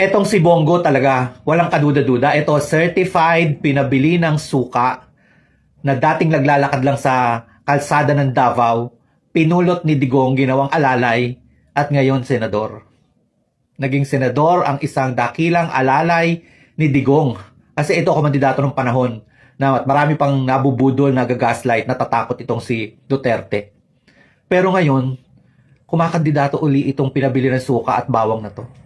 Etong si Bongo talaga, walang kaduda-duda. Ito, certified, pinabili ng suka na dating naglalakad lang sa kalsada ng Davao, pinulot ni Digong ginawang alalay at ngayon senador. Naging senador ang isang dakilang alalay ni Digong. Kasi ito komandidato ng panahon na marami pang nabubudol, nagagaslight, natatakot itong si Duterte. Pero ngayon, kumakandidato uli itong pinabili ng suka at bawang na to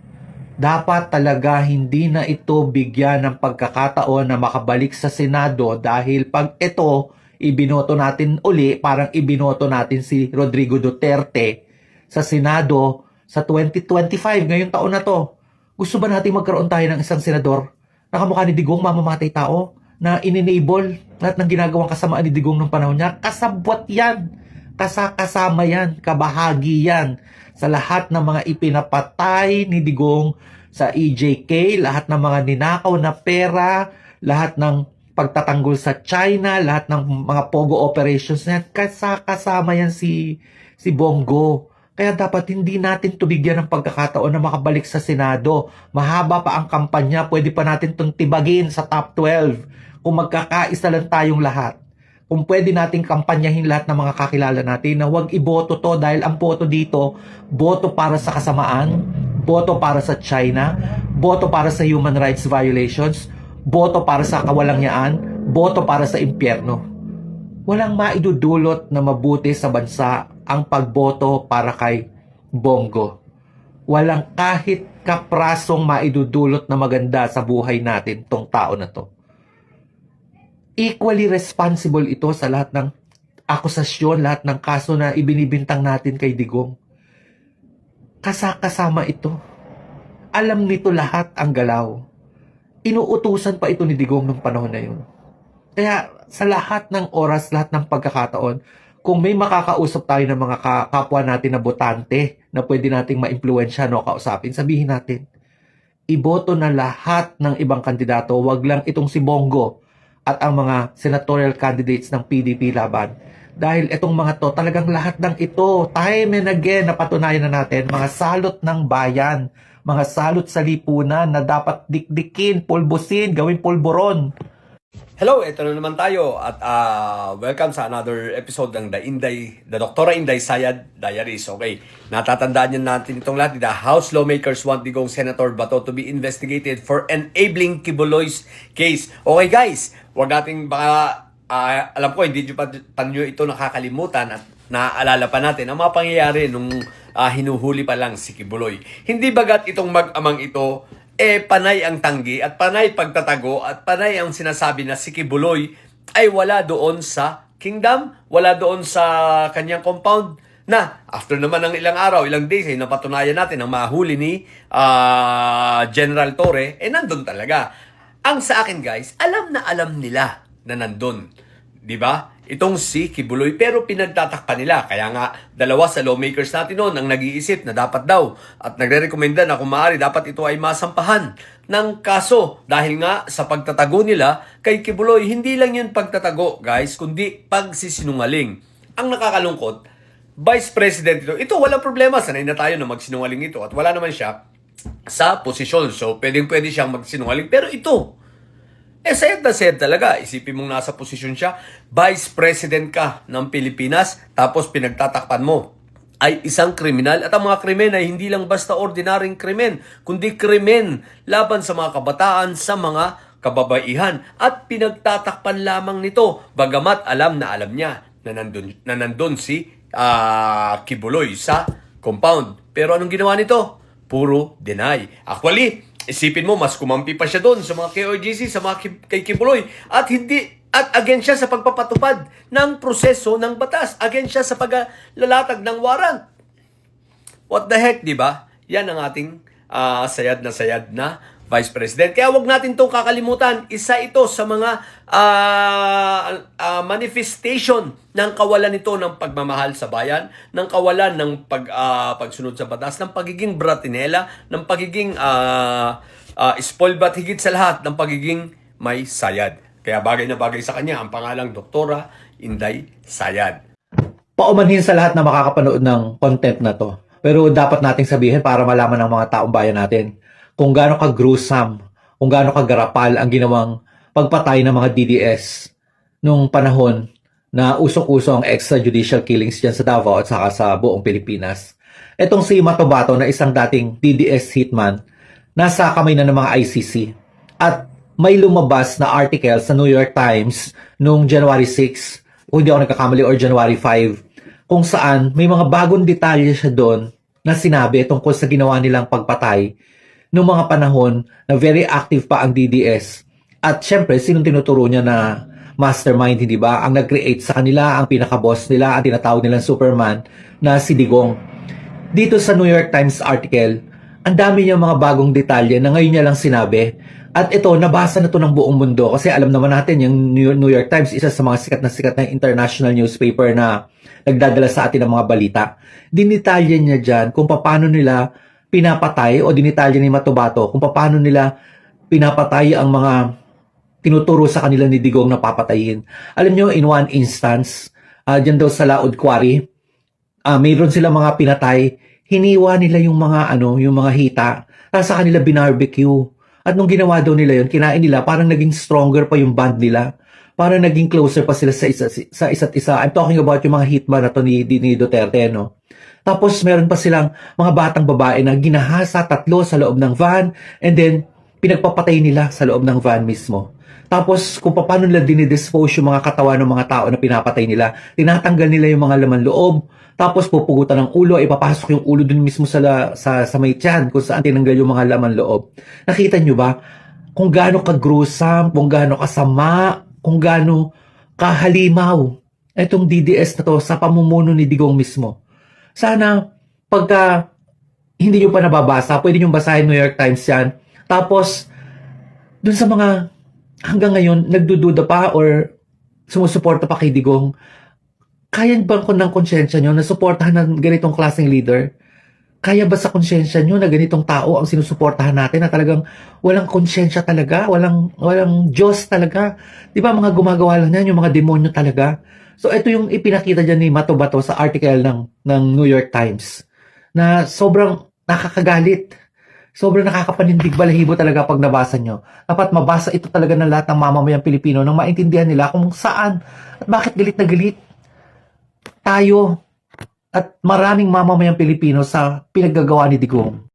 dapat talaga hindi na ito bigyan ng pagkakataon na makabalik sa Senado dahil pag ito ibinoto natin uli, parang ibinoto natin si Rodrigo Duterte sa Senado sa 2025, ngayong taon na to. Gusto ba natin magkaroon tayo ng isang senador na kamukha ni Digong, mamamatay tao, na in-enable lahat ng ginagawang kasamaan ni Digong nung panahon niya? Kasabwat yan. Kasakasama yan. Kabahagi yan sa lahat ng mga ipinapatay ni Digong sa EJK, lahat ng mga ninakaw na pera, lahat ng pagtatanggol sa China, lahat ng mga pogo operations na yan, kasakasama yan si, si Bongo. Kaya dapat hindi natin tubigyan ng pagkakataon na makabalik sa Senado. Mahaba pa ang kampanya, pwede pa natin itong tibagin sa top 12 kung magkakaisa lang tayong lahat kung pwede nating kampanyahin lahat ng mga kakilala natin na huwag iboto to dahil ang boto dito, boto para sa kasamaan, boto para sa China, boto para sa human rights violations, boto para sa kawalangyaan, boto para sa impyerno. Walang maidudulot na mabuti sa bansa ang pagboto para kay Bongo. Walang kahit kaprasong maidudulot na maganda sa buhay natin tong tao na to equally responsible ito sa lahat ng akusasyon, lahat ng kaso na ibinibintang natin kay Digong. Kasakasama ito. Alam nito lahat ang galaw. Inuutusan pa ito ni Digong nung panahon na yun. Kaya sa lahat ng oras, lahat ng pagkakataon, kung may makakausap tayo ng mga ka- kapwa natin na botante na pwede nating ma-impluensya no, kausapin, sabihin natin, iboto na lahat ng ibang kandidato, wag lang itong si Bongo at ang mga senatorial candidates ng PDP laban. Dahil itong mga to, talagang lahat ng ito, time and again, napatunayan na natin, mga salot ng bayan, mga salot sa lipunan na dapat dikdikin, pulbusin, gawin pulburon. Hello, ito na naman tayo at ah, welcome sa another episode ng The Inday, The Doktora Inday Sayad Diaries. Okay, natatandaan niyo natin itong lahat. The House lawmakers want Digong Senator Bato to be investigated for enabling Kibuloy's case. Okay guys, wag nating baka, ah, alam ko hindi nyo pa tanyo ito nakakalimutan at naaalala pa natin ang mga pangyayari nung ah, hinuhuli pa lang si Kibuloy. Hindi bagat itong mag-amang ito eh panay ang tanggi at panay pagtatago at panay ang sinasabi na si Kibuloy ay wala doon sa kingdom, wala doon sa kanyang compound na after naman ng ilang araw, ilang days ay napatunayan natin ang mahuli ni ah, General Torre, eh nandun talaga. Ang sa akin guys, alam na alam nila na nandun. 'Di ba? Itong si Kibuloy pero pinagtatakpan nila. Kaya nga dalawa sa lawmakers natin noon ang nag-iisip na dapat daw at nagre-recommenda na kung maaari dapat ito ay masampahan ng kaso dahil nga sa pagtatago nila kay Kibuloy hindi lang yun pagtatago guys kundi pagsisinungaling. Ang nakakalungkot, Vice President ito, ito walang problema sanay na tayo na magsinungaling ito at wala naman siya sa posisyon. So pwedeng pwede siyang magsinungaling pero ito eh, sayad na sayad talaga. Isipin mong nasa posisyon siya, Vice President ka ng Pilipinas, tapos pinagtatakpan mo ay isang kriminal at ang mga krimen ay hindi lang basta ordinaryong krimen, kundi krimen laban sa mga kabataan, sa mga kababaihan at pinagtatakpan lamang nito bagamat alam na alam niya na nandun, na nandun si ah, Kibuloy sa compound. Pero anong ginawa nito? Puro deny. Actually, isipin mo, mas kumampi pa siya doon sa mga KOGC, sa mga ki- kay Kibuloy. At hindi, at against siya sa pagpapatupad ng proseso ng batas. Against siya sa paglalatag ng warrant. What the heck, di ba? Yan ang ating ah, sayad na sayad na Vice President. Kaya wag natin itong kakalimutan. Isa ito sa mga ah, ah, manifestation ng kawalan nito ng pagmamahal sa bayan, ng kawalan ng pag, ah, pagsunod sa batas, ng pagiging bratinela, ng pagiging uh, spoiled but higit sa lahat, ng pagiging may sayad. Kaya bagay na bagay sa kanya ang pangalang Doktora Inday Sayad. Paumanhin sa lahat na makakapanood ng content na to. Pero dapat nating sabihin para malaman ng mga taong bayan natin. kung gaano ka gruesome, kung gaano ka garapal ang ginawang pagpatay ng mga DDS nung panahon na usok-uso ang extrajudicial killings dyan sa Davao at saka sa buong Pilipinas. Etong si Matobato na isang dating DDS hitman, nasa kamay na ng mga ICC. At may lumabas na article sa New York Times noong January 6, kung hindi ako nagkakamali, or January 5, kung saan may mga bagong detalye siya doon na sinabi tungkol sa ginawa nilang pagpatay noong mga panahon na very active pa ang DDS. At syempre, sinong tinuturo niya na mastermind, hindi ba? Ang nag-create sa kanila, ang pinaka-boss nila, ang tinatawag nilang Superman, na si Digong. Dito sa New York Times article, ang dami niya mga bagong detalye na ngayon niya lang sinabi. At ito, nabasa na to ng buong mundo kasi alam naman natin yung New York Times, isa sa mga sikat na sikat na international newspaper na nagdadala sa atin ng mga balita. Dinitalye niya dyan kung paano nila pinapatay o dinitalye ni Matubato kung paano nila pinapatay ang mga tinuturo sa kanila ni Digong na papatayin. Alam nyo, in one instance, uh, dyan daw sa Laod Quarry, ah mayroon sila mga pinatay, hiniwa nila yung mga ano, yung mga hita, tapos sa kanila binarbecue. At nung ginawa daw nila yun, kinain nila, parang naging stronger pa yung band nila. Parang naging closer pa sila sa, isa, sa isa't isa. I'm talking about yung mga hitman na to ni, ni Duterte, no? Tapos meron pa silang mga batang babae na ginahasa tatlo sa loob ng van and then pinagpapatay nila sa loob ng van mismo. Tapos kung paano nila dinidispose yung mga katawan ng mga tao na pinapatay nila, tinatanggal nila yung mga laman loob, tapos pupugutan ng ulo, ipapasok yung ulo dun mismo sa, sa, sa may tiyan kung saan tinanggal yung mga laman loob. Nakita nyo ba? Kung gaano ka-gruesome, kung gaano kasama, kung gaano kahalimaw itong DDS na to sa pamumuno ni Digong mismo. Sana pagka hindi nyo pa nababasa, pwede nyo basahin New York Times yan. Tapos, dun sa mga hanggang ngayon, nagdududa pa or sumusuporta pa kay Digong, kaya ba ko ng konsyensya nyo na suportahan ng ganitong klaseng leader? Kaya ba sa konsyensya nyo na ganitong tao ang sinusuportahan natin na talagang walang konsyensya talaga, walang walang Diyos talaga? 'Di ba mga gumagawa lang yan, yung mga demonyo talaga? So ito yung ipinakita diyan ni Mato Bato sa article ng ng New York Times na sobrang nakakagalit. Sobrang nakakapanindig balahibo talaga pag nabasa nyo. Dapat mabasa ito talaga ng lahat ng mamamayang Pilipino nang maintindihan nila kung saan at bakit galit na galit tayo at maraming mamamayang Pilipino sa pinaggagawa ni Digong.